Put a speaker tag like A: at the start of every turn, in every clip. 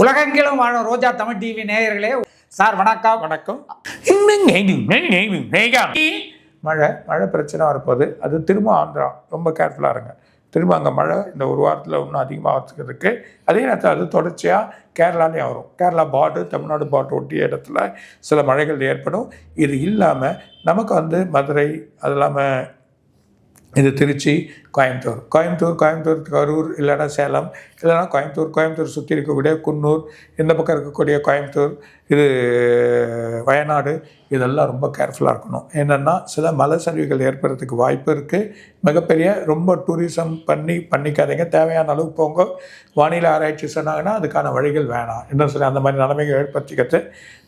A: உலகெங்கிலும் வாழும் ரோஜா தமிழ் டிவி நேயர்களே சார் வணக்கம்.
B: வணக்கம். மழை மழை பிரச்சனை வரப்போகுது. அது திரும்ப ஆந்திரா ரொம்ப கேர்ஃபுல்லாக இருங்க. திரும்ப அங்கே மழை இந்த ஒரு வாரத்தில் இன்னும் அதிகமாக இருக்கு அதே நேரத்தில் அது தொடர்ச்சியாக கேரளாலேயும் வரும். கேரளா பார்டர் தமிழ்நாடு பார்டர் ஒட்டிய இடத்துல சில மழைகள் ஏற்படும். இது இல்லாமல் நமக்கு வந்து மதுரை அது இல்லாமல் இது திருச்சி கோயம்புத்தூர். கோயம்புத்தூர் கோயம்புத்தூர் கரூர் இல்லைன்னா சேலம் இல்லைனா கோயம்புத்தூர் கோயம்புத்தூர் சுற்றி இருக்கக்கூடிய குன்னூர் இந்த பக்கம் இருக்கக்கூடிய கோயம்புத்தூர் இது வயநாடு இதெல்லாம் ரொம்ப கேர்ஃபுல்லாக இருக்கணும். என்னென்னா சில மலை சரிவுகள் ஏற்படுறதுக்கு வாய்ப்பு இருக்குது மிகப்பெரிய ரொம்ப டூரிசம் பண்ணி பண்ணிக்காதீங்க. தேவையான அளவுக்கு போங்க. வானிலை ஆராய்ச்சி சொன்னாங்கன்னா அதுக்கான வழிகள் வேணாம். என்ன சொல்லி அந்த மாதிரி நிலைமைகள் ஏற்படுத்திக்கிறது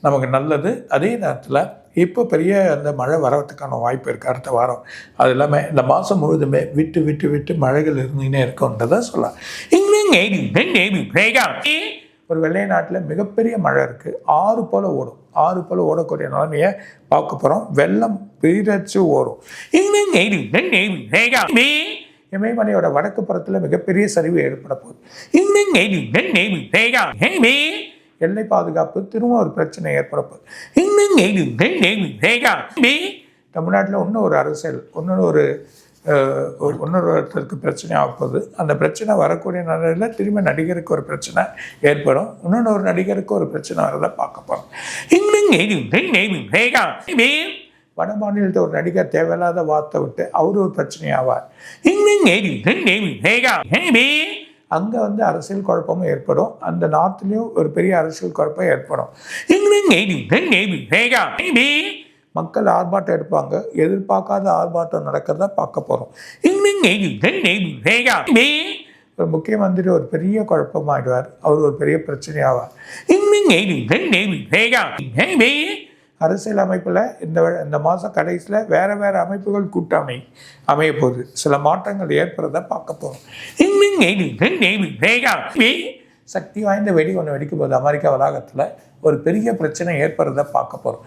B: நமக்கு நல்லது. அதே நேரத்தில் இப்போ பெரிய அந்த மழை வரத்துக்கான வாய்ப்பு இருக்குது அடுத்த வாரம். அது இல்லாமல் இந்த மாதம் முழுதுமே விட்டு விட்டு விட்டு மழைகள் இருந்துகிட்டே இருக்குன்றதை சொல்லலாம். ஒரு வெள்ளை நாட்டில் மிகப்பெரிய மழை இருக்குது ஆறு போல் ஓடும். ஆறு போல் ஓடக்கூடிய நிலைமையை பார்க்க போகிறோம் வெள்ளம் பிரிச்சு ஓடும். இமயமலையோட வடக்கு புறத்தில் மிகப்பெரிய சரிவு ஏற்பட போகுது. எல்லை பாதுகாப்பு திரும்ப ஒரு பிரச்சனை ஏற்பட தமிழ்நாட்டில் இன்னும் ஒரு அரசியல் இன்னொரு ஒரு அஹ், ஒரு இன்னொரு ஒருத்தருக்கு பிரச்சனை ஆகப்போகுது அந்த பிரச்சனை வரக்கூடிய நிலையில் திரும்ப நடிகருக்கு ஒரு பிரச்சனை ஏற்படும். இன்னொன்று ஒரு நடிகருக்கு ஒரு பிரச்சனை வரதை பார்க்க போகிறோம் வட மாநிலத்தை ஒரு நடிகர் தேவையில்லாத வார்த்தை விட்டு அவர் ஒரு பிரச்சனையாவார். அங்கே வந்து அரசியல் குழப்பமும் ஏற்படும். அந்த நார்த்லேயும் ஒரு பெரிய அரசியல் குழப்பம் ஏற்படும். மக்கள் ஆர்ப்பாட்டம் எடுப்பாங்க. எதிர்பார்க்காத ஆர்ப்பாட்டம் நடக்கிறத பார்க்க போகிறோம் ஒரு முக்கிய மந்திரி ஒரு பெரிய குழப்பமாயிடுவார். அவர் ஒரு பெரிய பிரச்சனையாவார். அரசியல் அமைப்பில் இந்த இந்த மாதம் கடைசியில் வேற வேறு அமைப்புகள் கூட்டமை அமைய போகுது சில மாற்றங்கள் ஏற்படுறத பார்க்க போகிறோம் சக்தி வாய்ந்த வெடி ஒன்று வெடிக்க போகுது அமெரிக்கா வளாகத்தில் ஒரு பெரிய பிரச்சனை ஏற்படுறத பார்க்க போகிறோம்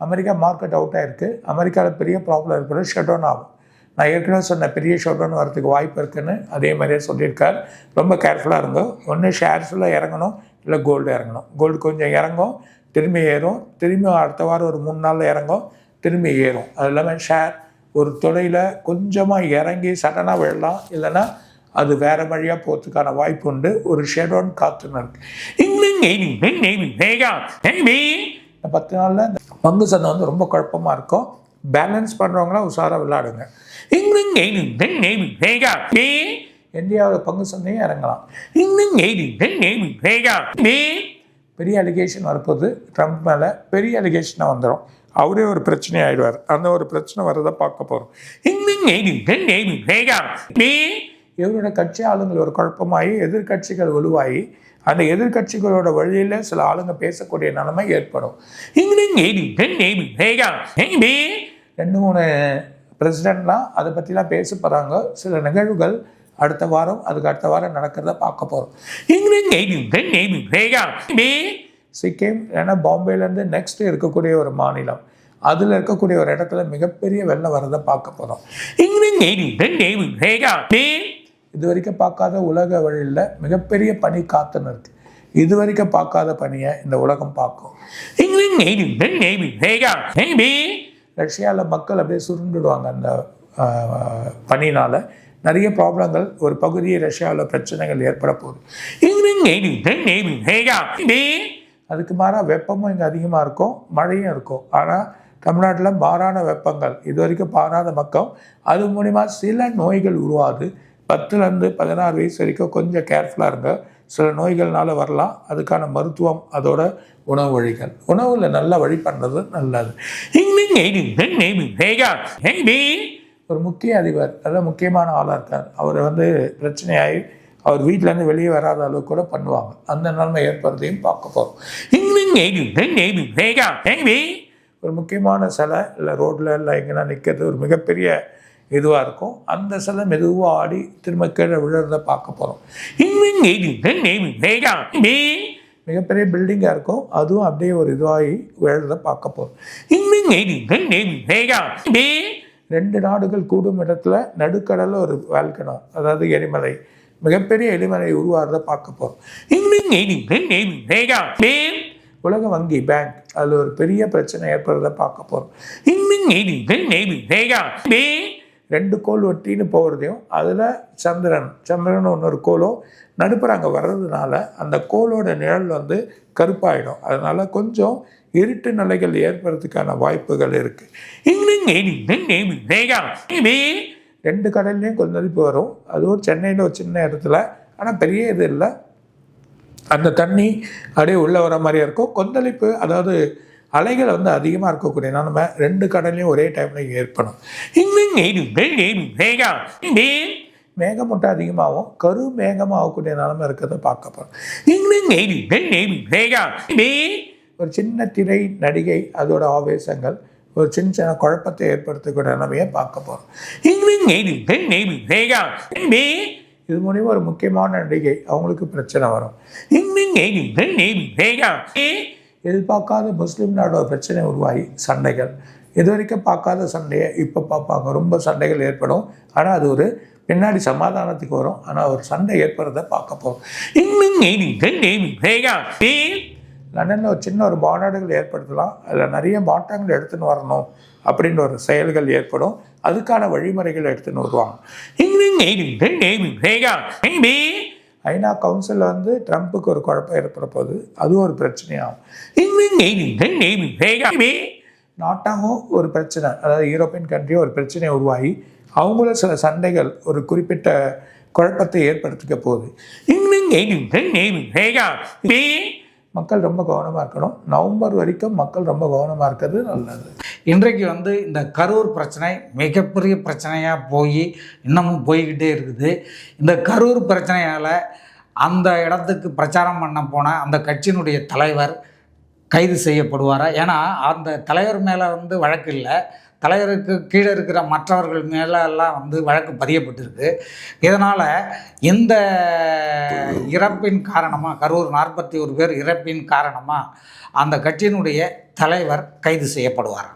B: அமெரிக்கா மார்க்கெட் அவுட் ஆயிருக்கு அமெரிக்காவில் பெரிய ப்ராப்ளம் ஏற்படும் ஷட் டவுன் ஆகும் நான் ஏற்கனவே சொன்ன பெரிய ஷட் டவுன் வரதுக்கு வாய்ப்பு இருக்குன்னு அதே மாதிரியே சொல்லியிருக்கார் ரொம்ப கேர்ஃபுல்லாக இருங்க ஒன்று ஷேர்ஸில் இறங்கணும் இல்லை கோல்டு இறங்கணும் கோல்டு கொஞ்சம் இறங்கும் திரும்பி ஏறும் திரும்பி அடுத்த வாரம் ஒரு மூணு நாளில் இறங்கும் திரும்பி ஏறும் அது இல்லாமல் ஷேர் ஒரு தொலையில் கொஞ்சமாக இறங்கி சடனாக விழலாம் இல்லைன்னா அது வேறு வழியாக போகிறதுக்கான வாய்ப்பு உண்டு ஒரு ஷெடோன் காத்துன்னு இருக்கு இந்த பத்து நாளில் இந்த பங்கு சந்தை வந்து ரொம்ப குழப்பமாக இருக்கும் பேலன்ஸ் பண்ணுறவங்களாம் உஷாராக விளையாடுங்க இந்தியாவில் பங்கு சந்தையும் இறங்கலாம். பெரிய அலிகேஷன் வரப்போது ட்ரம்ப் மேலே பெரிய அலிகேஷனாக வந்துடும் அவரே ஒரு பிரச்சனை ஆயிடுவார். அந்த ஒரு பிரச்சனை வரதை பார்க்க போகிறோம் இவரோட கட்சி ஆளுங்கள் ஒரு குழப்பமாகி எதிர்க்கட்சிகள் வலுவாகி அந்த எதிர்க்கட்சிகளோட வழியில் சில ஆளுங்க பேசக்கூடிய நிலைமை ஏற்படும். ரெண்டு மூணு பிரசிடெண்ட்லாம் அதை பற்றிலாம் பேச போகிறாங்க சில நிகழ்வுகள் அடுத்த வாரம் அதுக்கு அடுத்த வாரம் நடக்கிறத பார்க்க போகிறோம் சிக்கிம் ஏன்னா பாம்பேலேருந்து நெக்ஸ்ட் இருக்கக்கூடிய ஒரு மாநிலம் அதில் இருக்கக்கூடிய ஒரு இடத்துல மிகப்பெரிய வெள்ளம் வரதை பார்க்க போகிறோம் இது வரைக்கும் பார்க்காத உலக வழியில் மிகப்பெரிய பனி காத்துன்னு இருக்கு இது வரைக்கும் பார்க்காத பனியை இந்த உலகம் பார்க்கும் ரஷ்யாவில் மக்கள் அப்படியே சுருண்டுடுவாங்க அந்த பனினால் நிறைய ப்ராப்ளங்கள் ஒரு பகுதியை ரஷ்யாவில் பிரச்சனைகள் ஏற்பட போகுது அதுக்கு மாறாக வெப்பமும் இங்கே அதிகமாக இருக்கும் மழையும் இருக்கும் ஆனால் தமிழ்நாட்டில் மாறான வெப்பங்கள் இது வரைக்கும் பாராத மக்கள் அது மூலிமா சில நோய்கள் உருவாது பத்துலேருந்து பதினாறு வயசு வரைக்கும் கொஞ்சம் கேர்ஃபுல்லாக இருங்க சில நோய்கள்னால வரலாம் அதுக்கான மருத்துவம் அதோட உணவு வழிகள் உணவில் நல்லா வழி பண்ணுறது நல்லது ஒரு முக்கிய அதிபர் அதாவது முக்கியமான ஆளாக இருக்கார் அவர் வந்து பிரச்சனையாகி அவர் வீட்டிலேருந்து வெளியே வராத அளவுக்கு கூட பண்ணுவாங்க அந்த நிலைமை ஏற்படுறதையும் பார்க்க போகிறோம் ஒரு முக்கியமான சிலை இல்லை ரோட்டில் இல்லை எங்கன்னா நிற்கிறது ஒரு மிகப்பெரிய இதுவாக இருக்கும் அந்த சிலை மெதுவாக ஆடி திரும்ப கீழே விழுறத பார்க்க போகிறோம் மிகப்பெரிய பில்டிங்காக இருக்கும் அதுவும் அப்படியே ஒரு இதுவாகி விழுறத பார்க்க போகிறோம் ரெண்டு நாடுகள் கூடும் இடத்துல நடுக்கடலில் ஒரு வால்கனோ அதாவது எரிமலை மிகப்பெரிய எரிமலை உருவாகிறத பார்க்க போகிறோம் உலக வங்கி பேங்க் அதில் ஒரு பெரிய பிரச்சனை ஏற்படுறத பார்க்க போகிறோம் ரெண்டு கோல் ஒட்டின்னு போகிறதையும் அதில் சந்திரன் சந்திரன் இன்னொரு கோலும் நடுப்புற அங்கே வர்றதுனால அந்த கோலோட நிழல் வந்து கருப்பாயிடும். அதனால் கொஞ்சம் இருட்டு நிலைகள் ஏற்படுறதுக்கான வாய்ப்புகள் இருக்குது ரெண்டு கடல்லையும் கொந்தளிப்பு வரும். அதுவும் சென்னையில் ஒரு சின்ன இடத்துல. ஆனால் பெரிய இது இல்லை. அந்த தண்ணி அப்படியே உள்ளே வர மாதிரியே இருக்கும். கொந்தளிப்பு அதாவது அலைகள் வந்து அதிகமாக இருக்கக்கூடிய நிலைமை ரெண்டு கடல்லையும் ஒரே டைமில் ஏற்படும் மேகமூட்டம் அதிகமாகவும் கரு மேகமாகக்கூடிய நிலைமை இருக்கிறத பார்க்க போகிறோம் ஒரு சின்ன திரை நடிகை அதோட ஆவேசங்கள் ஒரு சின்ன சின்ன குழப்பத்தை ஏற்படுத்தக்கூடிய நிலைமையை பார்க்க போகிறோம் இது மூலியமாக ஒரு முக்கியமான நடிகை அவங்களுக்கு பிரச்சனை வரும் எதிர்பார்க்காத முஸ்லீம் நாடோட பிரச்சனை உருவாகி சண்டைகள். இது வரைக்கும் பார்க்காத சண்டையை இப்போ பார்ப்பாங்க. ரொம்ப சண்டைகள் ஏற்படும். ஆனால் அது ஒரு பின்னாடி சமாதானத்துக்கு வரும். ஆனால் ஒரு சண்டை ஏற்படுறத பார்க்க போகிறோம் லண்டனில் ஒரு சின்ன ஒரு மாநாடுகள் ஏற்படுத்தலாம். அதில் நிறைய மாற்றங்கள் எடுத்துன்னு வரணும் அப்படின்ற ஒரு செயல்கள் ஏற்படும். அதுக்கான வழிமுறைகள் எடுத்துன்னு வருவாங்க. ஐநா கவுன்சிலில் வந்து ட்ரம்ப்புக்கு ஒரு குழப்பம் ஏற்பட போகுது அதுவும் ஒரு பிரச்சனையாகும் நாட்டாகவும் ஒரு பிரச்சனை அதாவது யூரோப்பியன் கண்ட்ரியும் ஒரு பிரச்சனை உருவாகி அவங்களும் சில சண்டைகள் ஒரு குறிப்பிட்ட குழப்பத்தை ஏற்படுத்திக்க போகுது மக்கள் ரொம்ப கவனமாக இருக்கணும் நவம்பர் வரைக்கும் மக்கள் ரொம்ப கவனமாக இருக்கிறது நல்லது
A: இன்றைக்கு வந்து இந்த கரூர் பிரச்சனை மிகப்பெரிய பிரச்சனையாக போய் இன்னமும் போய்கிட்டே இருக்குது. இந்த கரூர் பிரச்சனையால் அந்த இடத்துக்கு பிரச்சாரம் பண்ண போன அந்த கட்சியினுடைய தலைவர் கைது செய்யப்படுவாரா? ஏன்னா அந்த தலைவர் மேலே வந்து வழக்கு இல்லை. தலைவருக்கு கீழே இருக்கிற மற்றவர்கள் மேலே எல்லாம் வந்து வழக்கு பதியப்பட்டிருக்கு. இதனால் இந்த இறப்பின் காரணமாக கரூர் நாற்பத்தி ஒரு பேர் இறப்பின் காரணமாக அந்த கட்சியினுடைய தலைவர் கைது செய்யப்படுவார்?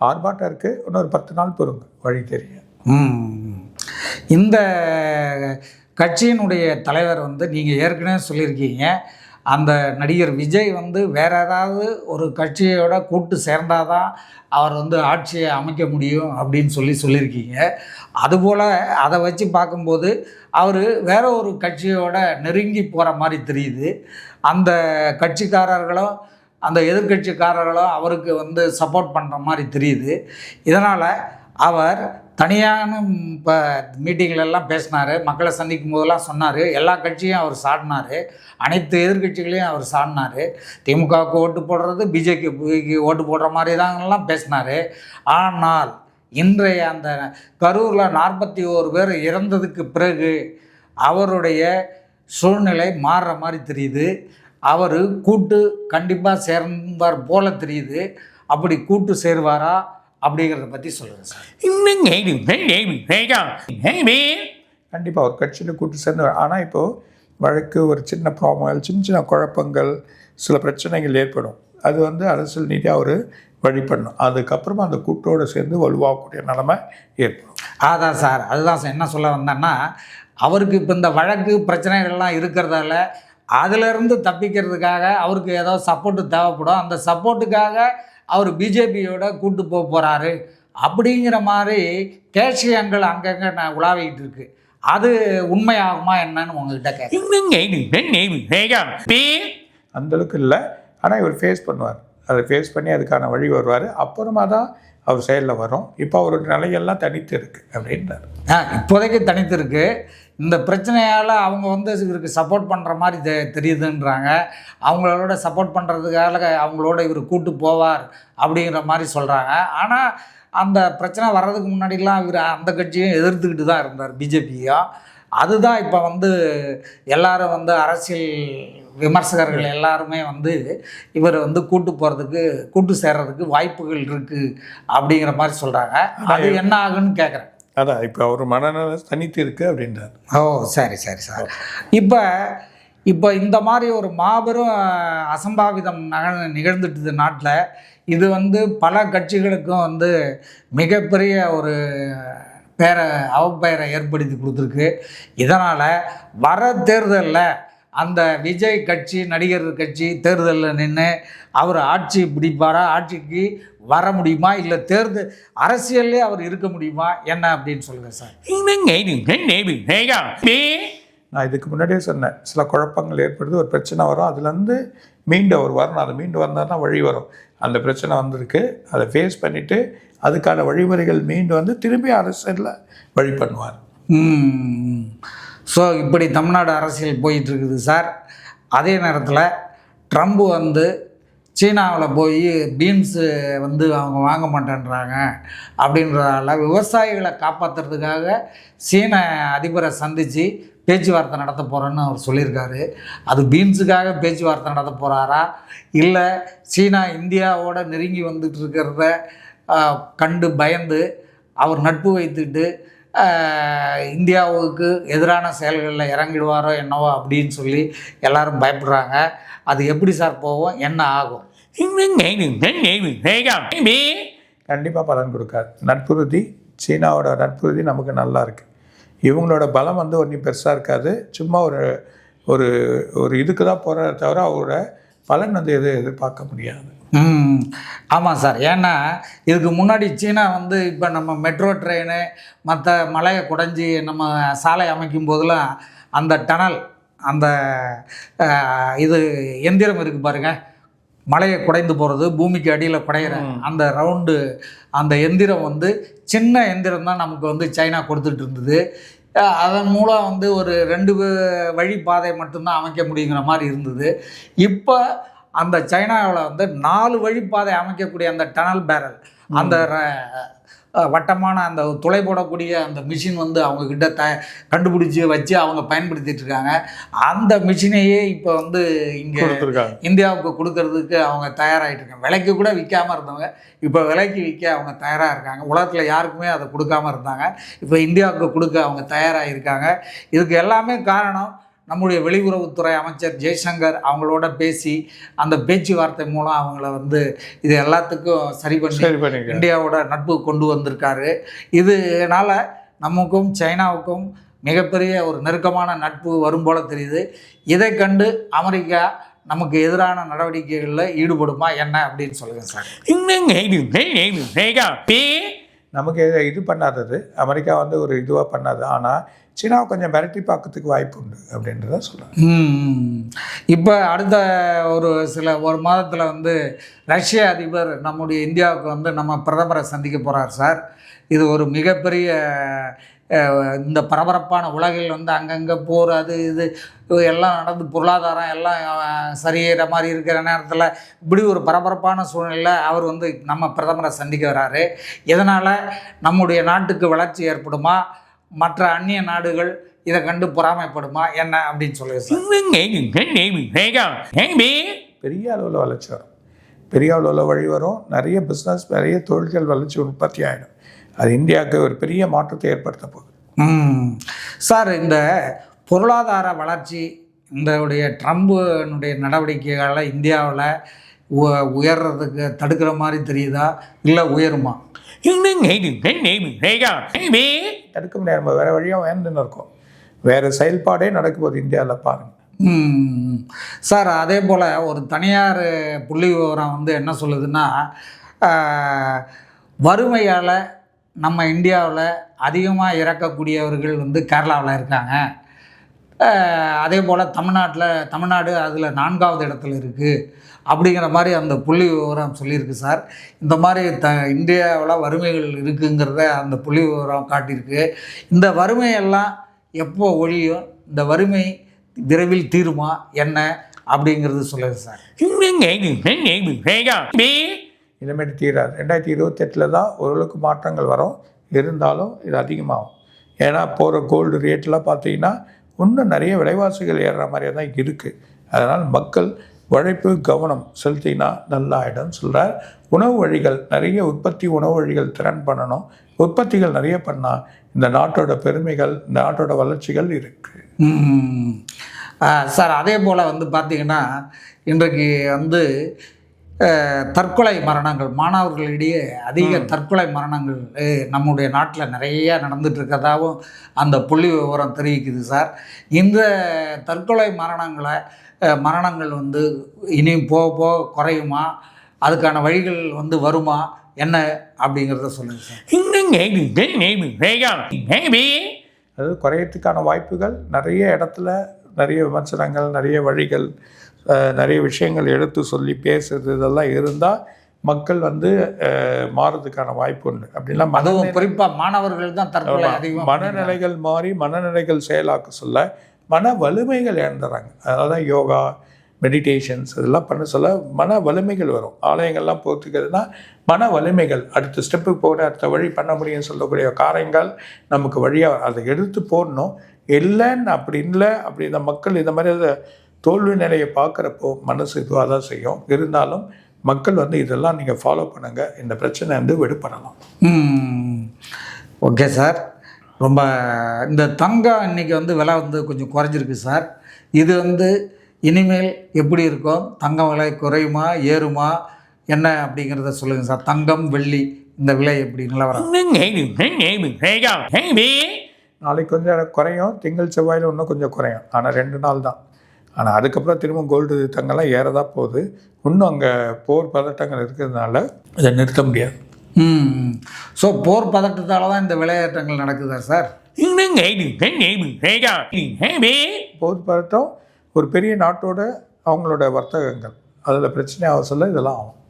B: ஆர்ப்பாட்டம் இருக்குது இன்னொரு பத்து நாள் பொறுங்க. வழி தெரியும்
A: ம். இந்த கட்சியினுடைய தலைவர் வந்து நீங்கள் ஏற்கனவே சொல்லியிருக்கீங்க. அந்த நடிகர் விஜய் வந்து வேற ஏதாவது ஒரு கட்சியோட கூட்டு சேர்ந்தாதான் அவர் வந்து ஆட்சியை அமைக்க முடியும் அப்படின்னு சொல்லி சொல்லியிருக்கீங்க. அதுபோல் அதை வச்சு பார்க்கும்போது அவர் வேற ஒரு கட்சியோட நெருங்கி போகிற மாதிரி தெரியுது. அந்த கட்சிக்காரர்களும் அந்த எதிர்க்கட்சிக்காரர்களும் அவருக்கு வந்து சப்போர்ட் பண்ணுற மாதிரி தெரியுது. இதனால் அவர் தனியான இப்போ மீட்டிங்லெல்லாம் பேசினார். மக்களை சந்திக்கும் போதெல்லாம் சொன்னார். எல்லா கட்சியும் அவர் சாடினார். அனைத்து எதிர்க்கட்சிகளையும் அவர் சாடினார். திமுகவுக்கு ஓட்டு போடுறது பிஜேபிக்கு ஓட்டு போடுற மாதிரி தான்லாம் பேசினார். ஆனால் இன்றைய அந்த கரூரில் நாற்பத்தி ஓரு பேர் இறந்ததுக்கு பிறகு அவருடைய சூழ்நிலை மாறுற மாதிரி தெரியுது. அவர் கூட்டு கண்டிப்பாக சேர்ந்தார் போல தெரியுது. அப்படி கூட்டு சேருவாரா? அப்படிங்கிறத பற்றி சொல்லுங்கள் சார்.
B: கண்டிப்பாக ஒரு கட்சியில் கூட்டு சேர்ந்து ஆனால் இப்போது வழக்கு ஒரு சின்ன ப்ராப்ளம் சின்ன சின்ன குழப்பங்கள் சில பிரச்சனைகள் ஏற்படும். அது வந்து அரசியல் நீதியாக ஒரு வழிபடணும். அதுக்கப்புறமா அந்த கூட்டோடு சேர்ந்து வலுவாகக்கூடிய நிலைமை ஏற்படும்.
A: அதான் சார். அதுதான் சார். என்ன சொல்ல வந்தேன்னா அவருக்கு இப்போ இந்த வழக்கு பிரச்சனைகள்லாம் இருக்கிறதால அதிலிருந்து தப்பிக்கிறதுக்காக அவருக்கு ஏதோ சப்போர்ட்டு தேவைப்படும். அந்த சப்போர்ட்டுக்காக அவர் பிஜேபியோட கூட்டு போக போகிறாரு அப்படிங்கிற மாதிரி கேஷியங்கள் அங்கங்கே நான் உலாவிக்கிட்டு இருக்கு. அது உண்மையாகுமா என்னன்னு உங்ககிட்ட கேட்க
B: அந்த அளவுக்கு இல்லை. ஆனால் இவர் ஃபேஸ் பண்ணுவார். அதை ஃபேஸ் பண்ணி அதுக்கான வழி வருவார். அப்புறமா தான் அவர் செயலில் வரும். இப்போ அவருடைய நிலையெல்லாம் தனித்து இருக்குது அப்படின்றார்.
A: ஆ இப்போதைக்கு தனித்து இருக்குது இந்த பிரச்சனையால் அவங்க வந்து இவருக்கு சப்போர்ட் பண்ணுற மாதிரி தெ தெரியுதுன்றாங்க. அவங்களோட சப்போர்ட் பண்ணுறதுக்காக அவங்களோட இவர் கூட்டு போவார் அப்படிங்கிற மாதிரி சொல்கிறாங்க ஆனால் அந்த பிரச்சனை வர்றதுக்கு முன்னாடிலாம் இவர் அந்த கட்சியும் எதிர்த்துக்கிட்டு தான் இருந்தார் பிஜேபியும் அதுதான் இப்போ வந்து எல்லாரும் வந்து அரசியல் விமர்சகர்கள் எல்லாருமே வந்து இவர் வந்து கூட்டு போகிறதுக்கு கூட்டு சேர்றதுக்கு வாய்ப்புகள் இருக்குது அப்படிங்கிற மாதிரி சொல்கிறாங்க அது என்ன ஆகுன்னு கேட்குறேன்
B: அதான் இப்போ அவர் மனநல தனித்து இருக்குது அப்படின்றார்.
A: ஓ சரி சரி சார். இப்போ இப்போ இந்த மாதிரி ஒரு மாபெரும் அசம்பாவிதம் நக நிகழ்ந்துட்டுது நாட்டில். இது வந்து பல கட்சிகளுக்கும் வந்து மிகப்பெரிய ஒரு பேரை அவப்பெயரை ஏற்படுத்தி கொடுத்துருக்கு. இதனால் வர தேர்தலில் அந்த விஜய் கட்சி நடிகர் கட்சி தேர்தலில் நின்று அவர் ஆட்சி பிடிப்பாரா? ஆட்சிக்கு வர முடியுமா? இல்லை தேர்தல் அரசியல்லே அவர் இருக்க முடியுமா? என்ன அப்படின்னு சொல்லுங்கள் சார்.
B: நான் இதுக்கு முன்னாடியே சொன்னேன். சில குழப்பங்கள் ஏற்படுது ஒரு பிரச்சனை வரும். அதுலேருந்து மீண்டு அவர் வரணும். அதை மீண்டு வந்தார்னா வழி வரும். அந்த பிரச்சனை வந்திருக்கு. அதை ஃபேஸ் பண்ணிவிட்டு அதுக்கான வழிமுறைகள் மீண்டு வந்து திரும்பி அரசியலில் வழி பண்ணுவார்.
A: ஸோ இப்படி தமிழ்நாடு அரசியல் போயிட்டுருக்குது சார். அதே நேரத்தில் ட்ரம்ப் வந்து சீனாவில் போய் பீன்ஸு வந்து அவங்க வாங்க மாட்டேன்றாங்க அப்படின்றதால விவசாயிகளை காப்பாற்றுறதுக்காக சீன அதிபரை சந்தித்து பேச்சுவார்த்தை நடத்த போகிறேன்னு அவர் சொல்லியிருக்காரு. அது பீன்ஸுக்காக பேச்சுவார்த்தை நடத்த போகிறாரா இல்லை சீனா இந்தியாவோட நெருங்கி வந்துட்டு இருக்கிறத கண்டு பயந்து அவர் நட்பு வைத்துட்டு இந்தியாவுக்கு எதிரான செயல்களில் இறங்கிடுவாரோ என்னவோ அப்படின்னு சொல்லி எல்லாரும் பயப்படுறாங்க. அது எப்படி சார் போகும்? என்ன ஆகும்?
B: கண்டிப்பாக பலன் கொடுக்காது. நட்புறுதி சீனாவோட நட்புறுதி நமக்கு நல்லா இருக்குது இவங்களோட பலம் வந்து ஒன்றும் பெருசாக இருக்காது. சும்மா ஒரு ஒரு ஒரு இதுக்கு தான் போகிறத தவிர அவரோட பலன் வந்து எதுவும் எதிர்பார்க்க முடியாது.
A: ஆமாம் சார். ஏன்னா இதுக்கு முன்னாடி சீனா வந்து இப்போ நம்ம மெட்ரோ ட்ரெயின் மற்ற மலையை குடைஞ்சி நம்ம சாலை அமைக்கும் போதெல்லாம் அந்த டனல் அந்த இது எந்திரம் இருக்குது பாருங்க. மலையை குடைந்து போகிறது பூமிக்கு அடியில் குடையிற அந்த ரவுண்டு அந்த எந்திரம் வந்து சின்ன எந்திரம் தான் நமக்கு வந்து சைனா கொடுத்துட்டு இருந்தது. அதன் மூலம் வந்து ஒரு ரெண்டு வழி பாதை மட்டும்தான் அமைக்க முடியுங்கிற மாதிரி இருந்தது. இப்போ அந்த சைனாவில் வந்து நாலு வழிப்பாதை அமைக்கக்கூடிய அந்த டனல் பேரல். அந்த வட்டமான அந்த துளை போடக்கூடிய அந்த மிஷின் வந்து அவங்க கிட்ட த கண்டுபிடிச்சி வச்சு அவங்க பயன்படுத்திட்டு இருக்காங்க. அந்த மிஷினையே இப்போ வந்து இங்கே இந்தியாவுக்கு கொடுக்கறதுக்கு அவங்க தயாராகிட்டு இருக்காங்க. விலைக்கு கூட விற்காம இருந்தவங்க இப்போ விலைக்கு விற்க அவங்க தயாராக இருக்காங்க. உலகத்தில் யாருக்குமே அதை கொடுக்காம இருந்தாங்க. இப்போ இந்தியாவுக்கு கொடுக்க அவங்க தயாராக இருக்காங்க இதுக்கு எல்லாமே காரணம் நம்முடைய வெளியுறவுத்துறை அமைச்சர் ஜெய்சங்கர் அவங்களோட பேசி அந்த பேச்சுவார்த்தை மூலம் அவங்கள வந்து இது எல்லாத்துக்கும் சரி பண்ணி இந்தியாவோட நட்பு கொண்டு வந்திருக்காரு இதனால நமக்கும் சைனாவுக்கும் மிகப்பெரிய ஒரு நெருக்கமான நட்பு வரும் போல தெரியுது இதை கண்டு அமெரிக்கா நமக்கு எதிரான நடவடிக்கைகளில் ஈடுபடுமா என்ன அப்படின்னு சொல்லுங்கள் சார்
B: நமக்கு இது- இது பண்ணாதது. அமெரிக்கா வந்து ஒரு இதுவாக பண்ணாது. ஆனால் சீனாவை கொஞ்சம் மிரட்டி பார்க்கறதுக்கு வாய்ப்பு உண்டு அப்படின்றத சொல்கிறேன்
A: இப்போ அடுத்த ஒரு சில ஒரு மாதத்தில் வந்து ரஷ்ய அதிபர் நம்முடைய இந்தியாவுக்கு வந்து நம்ம பிரதமரை சந்திக்க போகிறார் சார். இது ஒரு மிகப்பெரிய இந்த பரபரப்பான உலகில் வந்து அங்கங்கே போர் அது இது எல்லாம் நடந்து பொருளாதாரம் எல்லாம் சரியிற மாதிரி இருக்கிற நேரத்தில் இப்படி ஒரு பரபரப்பான சூழ்நிலையில் அவர் வந்து நம்ம பிரதமரை சந்திக்க வராரு. இதனால் நம்முடைய நாட்டுக்கு வளர்ச்சி ஏற்படுமா? மற்ற அந்நிய நாடுகள் இதை கண்டு பொறாமைப்படுமா? என்ன அப்படின்னு சொல்லி
B: பெரிய அளவில் வளர்ச்சி வரும். பெரிய அளவில் வழி வரும். நிறைய பிஸ்னஸ் நிறைய தொழில்கள் வளர்ச்சி உற்பத்தி ஆகிடும் அது இந்தியாவுக்கு ஒரு பெரிய மாற்றத்தை ஏற்படுத்த போகுது.
A: ம். சார் இந்த பொருளாதார வளர்ச்சி இந்த ட்ரம்புனுடைய நடவடிக்கைகளால் இந்தியாவில் உ- உயர்றதுக்கு தடுக்கிற மாதிரி தெரியுதா? இல்லை உயருமா?
B: தடுக்க முடியாது நம்ம வேறு வழியாக வேண்டுன்னு இருக்கோம். வேறு செயல்பாடே நடக்க போகுது இந்தியாவில் பாருங்கள்
A: ம். சார் அதே போல் ஒரு தனியார் புள்ளி விவரம் வந்து என்ன சொல்லுதுன்னா வறுமையால் நம்ம இந்தியாவில் அதிகமாக இறக்கக்கூடியவர்கள் வந்து கேரளாவில் இருக்காங்க. அதே போல் தமிழ்நாட்டில் தமிழ்நாடு அதில் நான்காவது இடத்துல இருக்குது அப்படிங்கிற மாதிரி அந்த புள்ளி விவரம் சொல்லியிருக்கு சார். இந்த மாதிரி த இந்தியாவில் வறுமைகள் இருக்குங்கிறத அந்த புள்ளி விவரம் காட்டியிருக்கு. இந்த வறுமையெல்லாம் எப்போ ஒழியும்? இந்த வறுமை விரைவில் தீருமா? என்ன? அப்படிங்கிறது சொல்லுது சார்.
B: இனிமேட்டு தீராது. ரெண்டாயிரத்தி இருபத்தெட்டில் தான் ஓரளவுக்கு மாற்றங்கள் வரும். இருந்தாலும் இது அதிகமாகும். ஏன்னா போகிற கோல்டு ரேட்லாம் பார்த்தீங்கன்னா இன்னும் நிறைய விலைவாசிகள் ஏறுற மாதிரியே தான் இருக்குது அதனால் மக்கள் உழைப்பு கவனம் செலுத்தினா நல்லா ஆகிடும்னு சொல்கிறார் உணவு வழிகள் நிறைய உற்பத்தி உணவு வழிகள் திறன் பண்ணணும். உற்பத்திகள் நிறைய பண்ணால் இந்த நாட்டோட பெருமைகள் இந்த நாட்டோட வளர்ச்சிகள் இருக்குது
A: சார் அதே போல் வந்து பார்த்திங்கன்னா இன்றைக்கு வந்து தற்கொலை மரணங்கள் மாணவர்களிடையே அதிக தற்கொலை மரணங்கள் நம்முடைய நாட்டில் நிறைய நடந்துட்டு இருக்கிறதாவும் அந்த புள்ளி விவரம் தெரிவிக்குது சார். இந்த தற்கொலை மரணங்களை மரணங்கள் வந்து இனி போக போக குறையுமா? அதுக்கான வழிகள் வந்து வருமா? என்ன அப்படிங்கிறத சொல்லுங்கள் சார்.
B: அது குறையத்துக்கான வாய்ப்புகள் நிறைய இடத்துல நிறைய விமர்சனங்கள் நிறைய வழிகள் நிறைய விஷயங்கள் எடுத்து சொல்லி பேசுறது இதெல்லாம் இருந்தால் மக்கள் வந்து மாறுறதுக்கான வாய்ப்பு உண்டு. அப்படின்னா
A: அதுவும் குறிப்பாக மாணவர்கள் தான் தற்கொலை அதிகமாக
B: மனநிலைகள் மாறி மனநிலைகள் செயலாக்க சொல்ல மன வலிமைகள் இழந்துறாங்க. அதாவது யோகா மெடிடேஷன்ஸ் இதெல்லாம் பண்ண சொல்ல மன வலிமைகள் வரும். ஆலயங்கள்லாம் போத்துக்கிறதுனா மன வலிமைகள் அடுத்த ஸ்டெப்புக்கு போட அடுத்த வழி பண்ண முடியும்னு சொல்லக்கூடிய காரியங்கள் நமக்கு வழியாக அதை எடுத்து போடணும். இல்லைன்னு அப்படி இல்லை அப்படி இந்த மக்கள் இந்த மாதிரி அதை தோல்வி நிலையை பார்க்குறப்போ மனசு இதுவாக தான் செய்யும். இருந்தாலும் மக்கள் வந்து இதெல்லாம் நீங்கள் ஃபாலோ பண்ணுங்கள் இந்த பிரச்சனை வந்து விடுபடலாம்
A: ஓகே சார். ரொம்ப இந்த தங்கம் இன்னைக்கு வந்து விலை வந்து கொஞ்சம் குறைஞ்சிருக்கு சார். இது வந்து இனிமேல் எப்படி இருக்கும்? தங்கம் விலை குறையுமா? ஏறுமா? என்ன அப்படிங்கிறத சொல்லுங்கள் சார். தங்கம் வெள்ளி இந்த விலை எப்படி நிலவரம்
B: நாளைக்கு கொஞ்சம் குறையும். திங்கள் செவ்வாயில் இன்னும் கொஞ்சம் குறையும். ஆனால் ரெண்டு நாள் தான். ஆனால் அதுக்கப்புறம் திரும்ப கோல்டு தங்கெல்லாம் ஏறதா போகுது. இன்னும் அங்கே போர் பதட்டங்கள் இருக்கிறதுனால இதை நிறுத்த முடியாது.
A: ம் ஸோ போர் பதட்டத்தால் தான் இந்த விளையாட்டங்கள் நடக்குதா சார்?
B: போர் பதட்டம் ஒரு பெரிய நாட்டோட அவங்களோட வர்த்தகங்கள். அதில் பிரச்சனை ஆக சொல்ல இதெல்லாம் ஆகும்.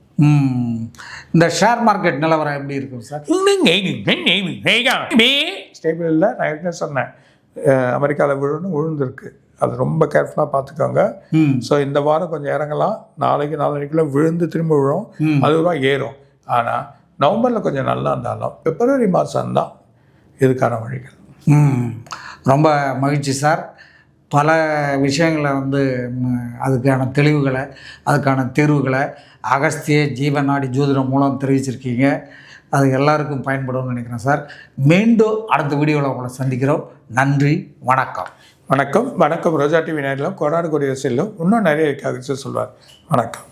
A: இந்த ஷேர் மார்க்கெட் நிலவரம் எப்படி இருக்கும் சார்?
B: ஸ்டேபிள் இல்லை? நான் ஏற்கனவே சொன்னேன். அமெரிக்காவில் விழுந்து விழுந்திருக்கு. அது ரொம்ப கேர்ஃபுல்லாக பார்த்துக்கோங்க. ஸோ இந்த வாரம் கொஞ்சம் இறங்கலாம். நாளைக்கு நாளைக்குள்ள விழுந்து திரும்ப விழும். அது ரூபா ஏறும். ஆனால் நவம்பரில் கொஞ்சம் நல்லா இருந்தாலும் பிப்ரவரி மாதம் தான் இதுக்கான வழிகள்.
A: ரொம்ப மகிழ்ச்சி சார். பல விஷயங்களை வந்து அதுக்கான தெளிவுகளை அதுக்கான தீர்வுகளை அகஸ்திய ஜீவநாடி ஜோதிடம் மூலம் தெரிவிச்சிருக்கீங்க. அது எல்லாருக்கும் பயன்படும்னு நினைக்கிறேன் சார். மீண்டும் அடுத்த வீடியோவில் உங்களை சந்திக்கிறோம். நன்றி வணக்கம்.
B: வணக்கம். வணக்கம். ரோஜா டிவி நேரிலும் கொடாடு கொடிய செல்லும் இன்னும் நிறைய இருக்காக சொல்வார். வணக்கம்.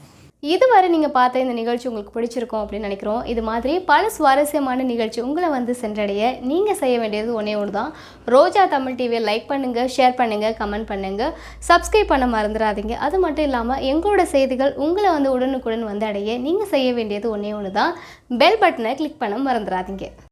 C: இதுவரை நீங்கள் பார்த்த இந்த நிகழ்ச்சி உங்களுக்கு பிடிச்சிருக்கும் அப்படின்னு நினைக்கிறோம். இது மாதிரி பல சுவாரஸ்யமான நிகழ்ச்சி உங்களை வந்து சென்றடைய நீங்கள் செய்ய வேண்டியது ஒன்றே ஒன்று தான் ரோஜா தமிழ் டிவியை லைக் பண்ணுங்கள் ஷேர் பண்ணுங்கள் கமெண்ட் பண்ணுங்கள் சப்ஸ்கிரைப் பண்ண மறந்துடாதீங்க. அது மட்டும் இல்லாமல் எங்களோட செய்திகள் உங்களை வந்து உடனுக்குடன் வந்து அடைய நீங்கள் செய்ய வேண்டியது ஒன்றே ஒன்று தான் பெல் பட்டனை கிளிக் பண்ண மறந்துடாதீங்க.